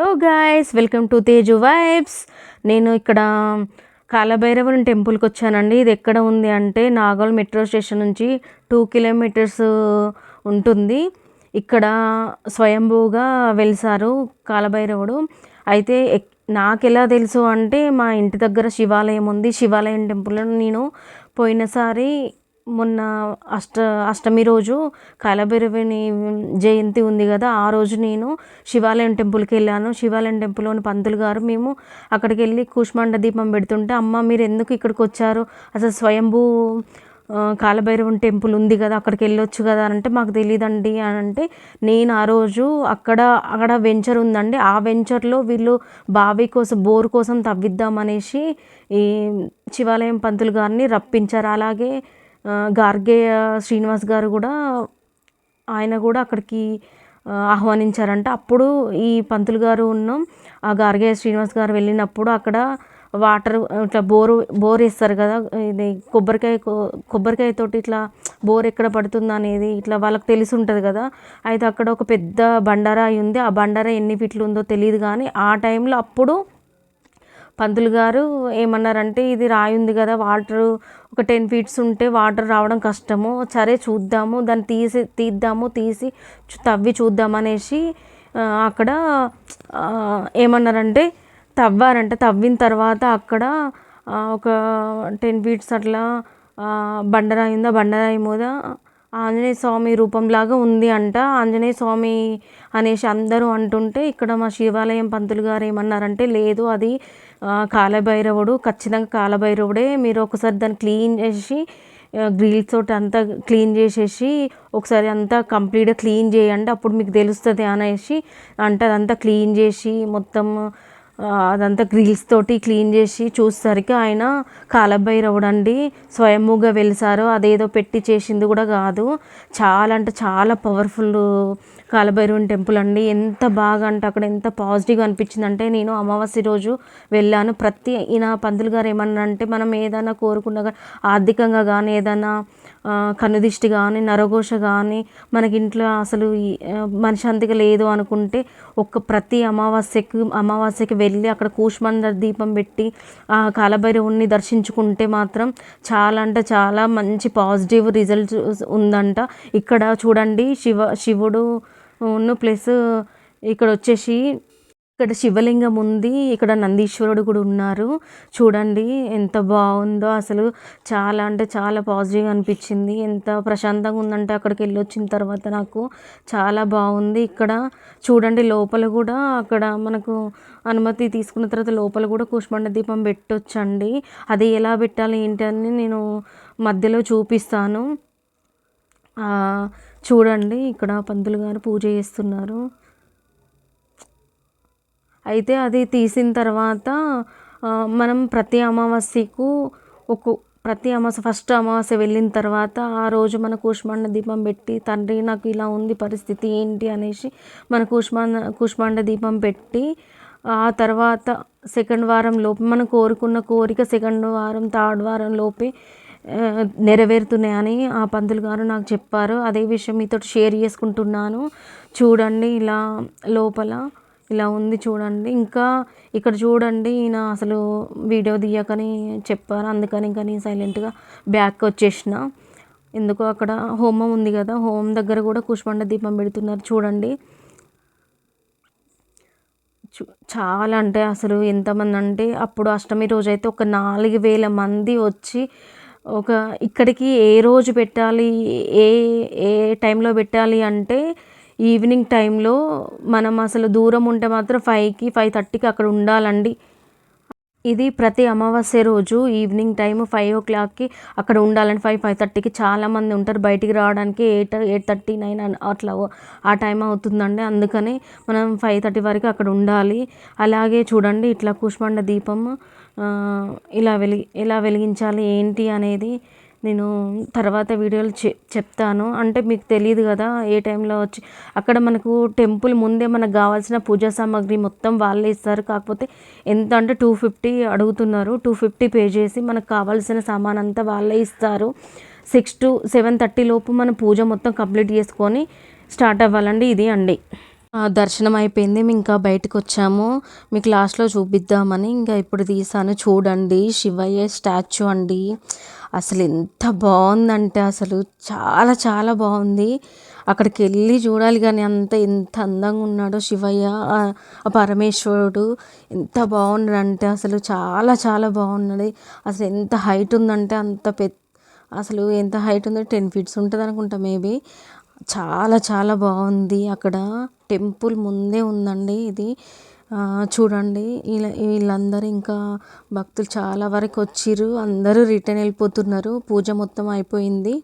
Hello guys welcome to Teju vibes నేను ఇక్కడ కాలభైరవుని టెంపుల్కి వచ్చానండి. ఇది ఎక్కడ ఉంది అంటే నాగోల్ మెట్రో స్టేషన్ నుంచి టూ కిలోమీటర్స్ ఉంటుంది. ఇక్కడ స్వయంభూగా వెలిసారు కాలభైరవుడు. అయితే ఎక్- నాకు ఎలా తెలుసు అంటే మా ఇంటి దగ్గర శివాలయం ఉంది. శివాలయం టెంపుల్ నేను పోయినసారి మొన్న అష్ట అష్టమి రోజు కాలభైరవిని జయంతి ఉంది కదా ఆ రోజు నేను శివాలయం టెంపుల్కి వెళ్ళాను. శివాలయం టెంపుల్లోని పంతులు గారు మేము అక్కడికి వెళ్ళి కూష్మాండ దీపం పెడుతుంటే అమ్మ మీరు ఎందుకు ఇక్కడికి వచ్చారు? అసలు స్వయంభూ ఆ, కాలభైరవుని టెంపుల్ ఉంది కదా అక్కడికి వెళ్ళొచ్చు కదా అని అంటే మాకు తెలియదండి అని అంటే నేను ఆ రోజు అక్కడ అక్కడ వెంచర్ ఉందండి. ఆ వెంచర్లో వీళ్ళు బావి కోసం బోర్ కోసం తవ్విద్దామనేసి ఈ శివాలయం పంతులు గారిని రప్పించారు. అలాగే గార్గేయ శ్రీనివాస్ గారు కూడా ఆయన కూడా అక్కడికి ఆహ్వానించారంట. అప్పుడు ఈ పంతులు గారు ఉన్న ఆ గార్గేయ శ్రీనివాస్ గారు వెళ్ళినప్పుడు అక్కడ వాటర్ ఇట్లా బోరు బోర్ వేస్తారు కదా ఇది కొబ్బరికాయ కొబ్బరికాయ తోటి ఇట్లా బోర్ ఎక్కడ పడుతుంది అనేది ఇట్లా వాళ్ళకి తెలిసి ఉంటుంది కదా. అయితే అక్కడ ఒక పెద్ద బండారాయి ఉంది. ఆ బండారా ఎన్ని ఫీట్లు ఉందో తెలియదు కానీ ఆ టైంలో అప్పుడు పంతులు గారు ఏమన్నారంటే ఇది రాయి ఉంది కదా వాటర్ ఒక టెన్ ఫీట్స్ ఉంటే వాటర్ రావడం కష్టము. సరే చూద్దాము. దాన్ని తీసి తీద్దాము తీసి తవ్వి చూద్దాం అనేసి అక్కడ ఏమన్నారంటే తవ్వారంట. తవ్విన తర్వాత అక్కడ ఒక టెన్ ఫీట్స్ అట్లా ఆ, బండరాయి బండరాయి మీద ఆంజనేయ స్వామి రూపంలాగా ఉంది అంట. ఆంజనేయ స్వామి అనేసి అందరూ అంటుంటే ఇక్కడ మా శివాలయం పంతులు గారు ఏమన్నారంటే లేదు అది కాలభైరవుడు ఖచ్చితంగా కాలభైరవుడే. మీరు ఒకసారి దాన్ని క్లీన్ చేసి గ్రిల్స్ తోటి అంతా క్లీన్ చేసేసి ఒకసారి అంతా కంప్లీట్గా క్లీన్ చేయండి అప్పుడు మీకు తెలుస్తుంది అనేసి అంటే. అదంతా క్లీన్ చేసి మొత్తం అదంతా గ్రిల్స్ తోటి క్లీన్ చేసి చూసేసరికి ఆయన కాలభైరవుడు అండి స్వయంభూగా వెలిసారు. అదేదో పెట్టి చేసింది కూడా కాదు. చాలా అంటే చాలా పవర్ఫుల్ కాలభైరవుని టెంపుల్ అండి. ఎంత బాగా అంటే అక్కడ ఎంత పాజిటివ్గా అనిపించింది అంటే నేను అమావాస్య రోజు వెళ్ళాను. ప్రతి ఈయన పంతులు గారు ఏమన్నా అంటే మనం ఏదైనా కోరుకున్నా ఆర్థికంగా కానీ ఏదైనా కనుదిష్టి కానీ నరఘోష కానీ మనకి ఇంట్లో అసలు మనశాంతిగా మనశ్శాంతిగా లేదు అనుకుంటే ఒక్క ప్రతి అమావాస్యకి అమావాస్యకి వెళ్ళి అక్కడ కూష్మండ దీపం పెట్టి ఆ కాలభైరవుని దర్శించుకుంటే మాత్రం చాలా అంటే చాలా మంచి పాజిటివ్ రిజల్ట్ ఉందంట. ఇక్కడ చూడండి శివ శివుడు ప్లస్ ఇక్కడ వచ్చేసి ఇక్కడ శివలింగం ఉంది. ఇక్కడ నందీశ్వరుడు కూడా ఉన్నారు. చూడండి ఎంత బాగుందో అసలు. చాలా అంటే చాలా పాజిటివ్గా అనిపించింది. ఎంత ప్రశాంతంగా ఉందంటే అక్కడికి వెళ్ళి వచ్చిన తర్వాత నాకు చాలా బాగుంది. ఇక్కడ చూడండి లోపల కూడా అక్కడ మనకు అనుమతి తీసుకున్న తర్వాత లోపల కూడా కుష్మండ దీపం పెట్టొచ్చండి. అది ఎలా పెట్టాలి ఏంటి అని నేను మధ్యలో చూపిస్తాను. చూడండి. ఇక్కడ పంతులు గారు పూజ చేస్తున్నారు. అయితే అది తీసిన తర్వాత మనం ప్రతి అమావాస్యకు ఒక ప్రతి అమావాస్య ఫస్ట్ అమావాస్య వెళ్ళిన తర్వాత ఆ రోజు మన కూష్మాండ దీపం పెట్టి తండ్రి నాకు ఇలా ఉంది పరిస్థితి ఏంటి? అనేసి మన కూష్మాండ కూష్మాండ దీపం పెట్టి ఆ తర్వాత సెకండ్ వారం లోపు మనం కోరుకున్న కోరిక సెకండ్ వారం థర్డ్ వారం లోపే నెరవేరుతున్నాయని ఆ పంతులు గారు నాకు చెప్పారు. అదే విషయం మీతో షేర్ చేసుకుంటున్నాను. చూడండి ఇలా లోపల ఇలా ఉంది చూడండి. ఇంకా ఇక్కడ చూడండి ఈయన అసలు వీడియో తీయకని చెప్పారు. అందుకని ఇంకా నేను సైలెంట్గా బ్యాక్ వచ్చేసిన. ఎందుకో అక్కడ హోమం ఉంది కదా హోమం దగ్గర కూడా కుష్మండ దీపం పెడుతున్నారు చూడండి. చాలా అంటే అసలు ఎంతమంది అంటే అప్పుడు అష్టమి రోజు అయితే ఒక నాలుగు వేల మంది వచ్చి ఒక ఇక్కడికి ఏ రోజు పెట్టాలి ఏ ఏ టైంలో పెట్టాలి అంటే ఈవినింగ్ టైంలో మనం అసలు దూరం ఉంటే మాత్రం ఫైవ్కి ఫైవ్ థర్టీకి అక్కడ ఉండాలండి. ఇది ప్రతి అమావాస్య రోజు ఈవినింగ్ టైం ఫైవ్ ఓ క్లాక్కి అక్కడ ఉండాలని ఫైవ్ ఫైవ్ థర్టీకి చాలామంది ఉంటారు. బయటికి రావడానికి ఎయిట్ ఎయిట్ థర్టీ నైన్ అట్లా ఆ టైం అవుతుందండి. అందుకని మనం ఫైవ్ థర్టీ వరకు అక్కడ ఉండాలి. అలాగే చూడండి ఇట్లా కూష్మండ దీపం ఇలా వెలిగి ఎలా వెలిగించాలి ఏంటి అనేది నేను తర్వాత వీడియోలు చె చెప్తాను. అంటే మీకు తెలియదు కదా ఏ టైంలో వచ్చి అక్కడ మనకు టెంపుల్ ముందే మనకు కావాల్సిన పూజా సామాగ్రి మొత్తం వాళ్ళే ఇస్తారు. కాకపోతే ఎంత అంటే టూ ఫిఫ్టీ అడుగుతున్నారు. టూ ఫిఫ్టీ పే చేసి మనకు కావాల్సిన సామాన్ అంతా వాళ్ళే ఇస్తారు. సిక్స్ టు సెవెన్ థర్టీ లోపు మన పూజ మొత్తం కంప్లీట్ చేసుకొని స్టార్ట్ అవ్వాలండి ఇది అండి. దర్శనం అయిపోయింది. మేము ఇంకా బయటకు వచ్చాము మీకు లాస్ట్లో చూపిద్దామని ఇంకా ఇప్పుడు తీసాను. చూడండి శివయ్య స్టాచ్యూ అండి. అసలు ఎంత బాగుందంటే అసలు చాలా చాలా బాగుంది. అక్కడికి వెళ్ళి చూడాలి కానీ అంత ఎంత అందంగా ఉన్నాడో శివయ్య ఆ పరమేశ్వరుడు. ఎంత బాగున్నాడంటే అసలు చాలా చాలా బాగున్నది అసలు ఎంత హైట్ ఉందంటే అంత పెద్ద అసలు ఎంత హైట్ ఉందో టెన్ ఫీట్స్ ఉంటుంది అనుకుంటా మేబీ. చాలా చాలా బాగుంది. అక్కడ టెంపుల్ ముందే ఉందండి ఇది. ఆ, చూడండి. వీళ్ళ వీళ్ళందరూ ఇంకా భక్తులు చాలా వరకు వచ్చిర్రు. అందరూ రిటర్న్ వెళ్ళిపోతున్నారు. పూజ మొత్తం అయిపోయింది.